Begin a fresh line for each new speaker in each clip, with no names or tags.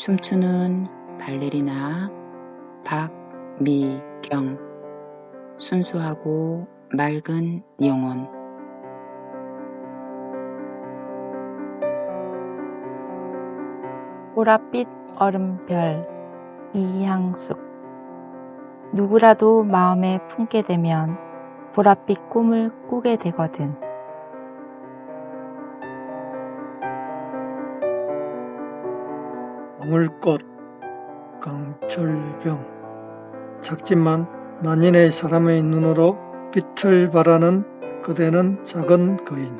춤추는 발레리나 박미경 순수하고 맑은 영혼
보랏빛 얼음별 이향숙 누구라도 마음에 품게 되면 보랏빛 꿈을 꾸게 되거든.
방울꽃 강철병. 작지만 만인의 사람의 눈으로 빛을 발하는 그대는 작은 거인.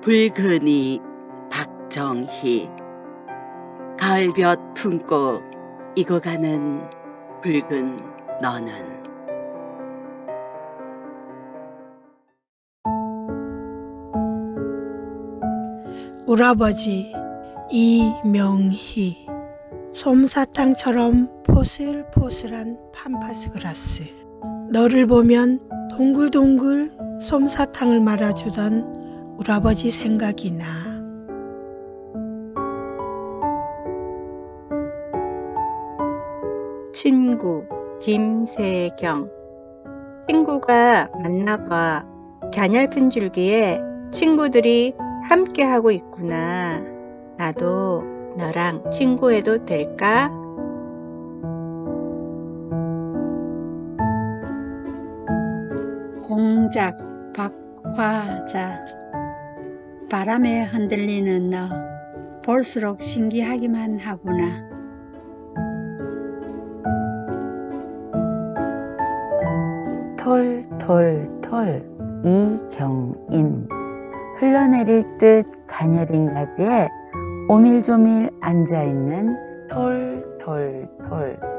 붉은이 박정희. 가을볕 품고 익어가는 붉은 너는
울아버지 이명희. 솜사탕처럼 포슬포슬한 팜파스 그라스. 너를 보면 동글동글 솜사탕을 말아주던 울아버지 생각이 나.
친구 김세경. 친구가 만나봐. 갸냘픈 줄기에 친구들이 함께 하고 있구나 나도 너랑 친구해도 될까?
공작 박화자 바람에 흔들리는 너 볼수록 신기하기만 하구나.
톨톨톨 이경임 흘러내릴 듯 가녀린 가지에 오밀조밀 앉아있는 톨톨톨